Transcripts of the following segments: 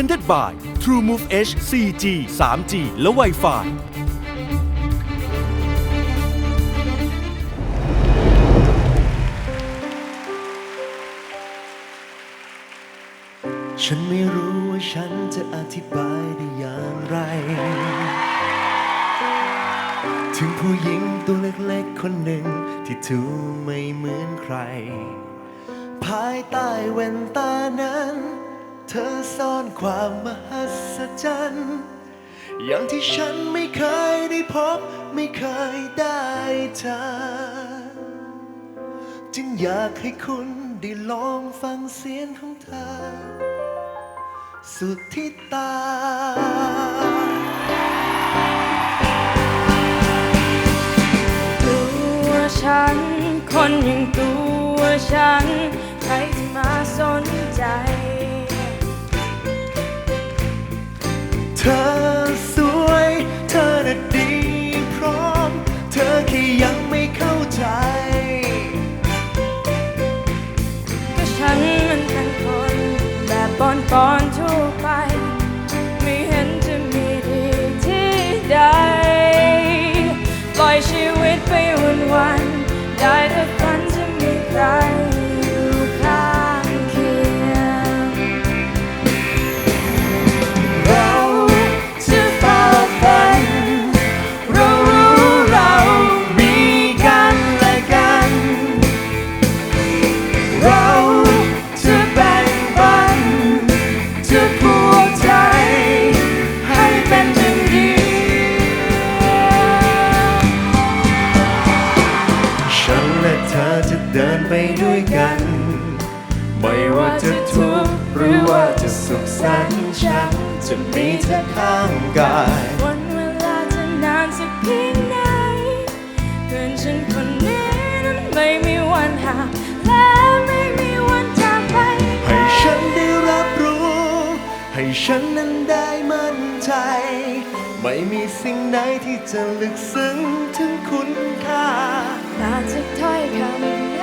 Presented by TrueMove H 4G 3G และ Wi-Fi ฉันไม่รู้ว่าฉันจะอธิบายได้อย่างไร ถึงผู้หญิงตัวเล็กๆคนหนึ่งที่ทูไม่เหมือนใคร ภายใต้แว่นตานั้น เธอซ่อนความมหัศจรรย์ อย่างที่ฉันไม่เคยได้พบ ไม่เคยได้เจอจึงอยากให้คุณได้ลองฟังเสียงของเธอ สุดที่ตาตัวฉัน คนอย่างตัวฉัน ใครจะมาสนใจ แบ ว่าจะสุขสันต์ฉันจะมีเธอข้างกายวันเวลาจะนานสักเพียงไหนเพื่อนฉันคนนี้นั้นไม่มีวันห่างและไม่มีวันจากไป ให้ฉันได้รับรู้ ให้ฉันนั้นได้มั่นใจ ไม่มีสิ่งไหนที่จะลึกซึ้งถึงคุณค่ามาจากถ้อยคำ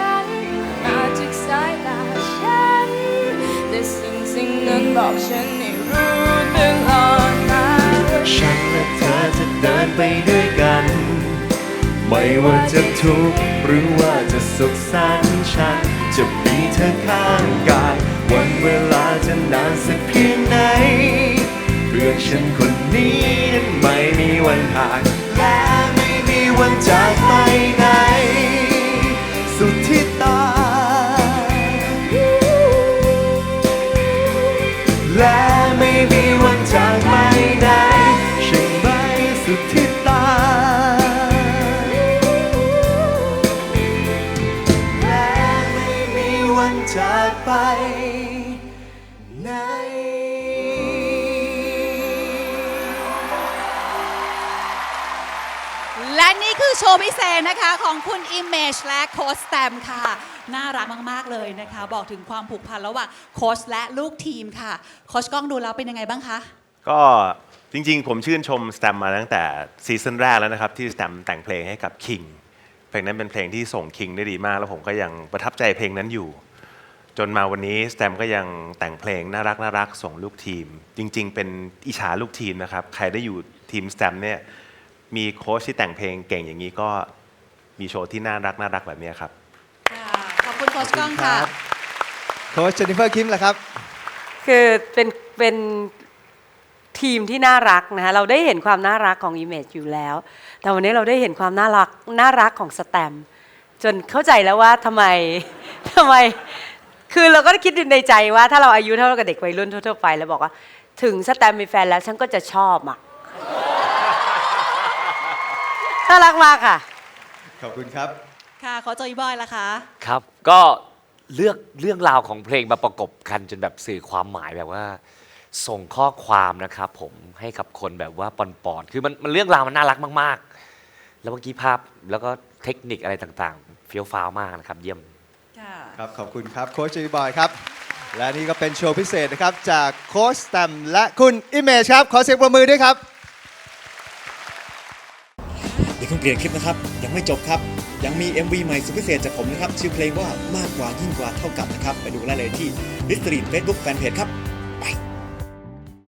ไม่ว่าจะทุกข์หรือว่าจะสุขสันต์ฉัน จะมีเธอข้างกาย วันเวลาจะนานสักเพียงไหนเพื่อฉันคนนี้นั้นไม่มีวันห่างและไม่มีวันจากไปไหน โชว์พิเศษนะคะของคุณ Image และโค้ชแตมค่ะ น่ารักมาก ๆ เลยนะคะ บอกถึงความผูกพันระหว่างโค้ชและลูกทีมค่ะ โค้ชก้องดูแล้วเป็นยังไงบ้างคะ ก็จริง ๆ ผมชื่นชมสแตมมาตั้งแต่ซีซั่นแรกแล้วนะครับ ที่สแตมแต่งเพลงให้กับคิงเพลงนั้นเป็นเพลงที่ส่งคิงได้ดีมาก แล้วผมก็ยังประทับใจเพลงนั้นอยู่ จนมาวันนี้สแตมก็ยังแต่งเพลงน่ารักน่ารักส่งลูกทีม จริง ๆ เป็นอิจฉาลูกทีมนะครับใครได้อยู่ทีมสแตมเนี่ย มีโค้ชที่แต่งเพลงเก่งอย่างนี้ก็มีโชว์ที่น่ารักน่ารักแบบนี้ครับค่ะขอบคุณโค้ชก้องค่ะ โค้ชเจนนิเฟอร์คิมล่ะครับ คือเป็นเป็นทีมที่น่ารักนะคะเราได้เห็นความน่ารักของ Image อยู่แล้ว แต่วันนี้เราได้เห็นความน่ารักน่ารักของสแตมป์จนเข้าใจแล้วว่าทำไมทำไม คือเราก็คิดในใจว่าถ้าเราอายุเท่ากับเด็กวัยรุ่นทั่วๆไป แล้วบอกว่า ถึงสแตมป์มีแฟนแล้วฉันก็จะชอบอะ น่ารักมากค่ะ ขอบคุณครับ ค่ะโค้ชโจยบอยล่ะคะ ครับ ก็เลือกเรื่องราวของเพลงมาประกบกันจนแบบสื่อความหมายแบบว่า ส่งข้อความนะครับผมให้กับคนแบบว่าปอนๆคือมันมันเรื่องราวมันน่ารักมาก ๆ แล้วเมื่อกี้ภาพแล้วก็เทคนิคอะไรต่างๆ เฟี้ยวฟ้าวมากนะครับ เยี่ยม ค่ะ ครับ ขอบคุณครับ โค้ชเจนนิบอยครับ และนี่ก็เป็นโชว์พิเศษนะครับ จากโค้ชสแตมและคุณอิเมจครับ ขอเสียงประมือด้วยครับ เปลี่ยนคลิปนะครับ ยังไม่จบครับ ยังมี MV ใหม่สุดพิเศษจากผมนะครับ ชื่อเพลงว่ามากกว่ายิ่งกว่าเท่ากับนะครับ ไปดูได้เลยที่ l i s t e r i n Facebook Fanpage ครับ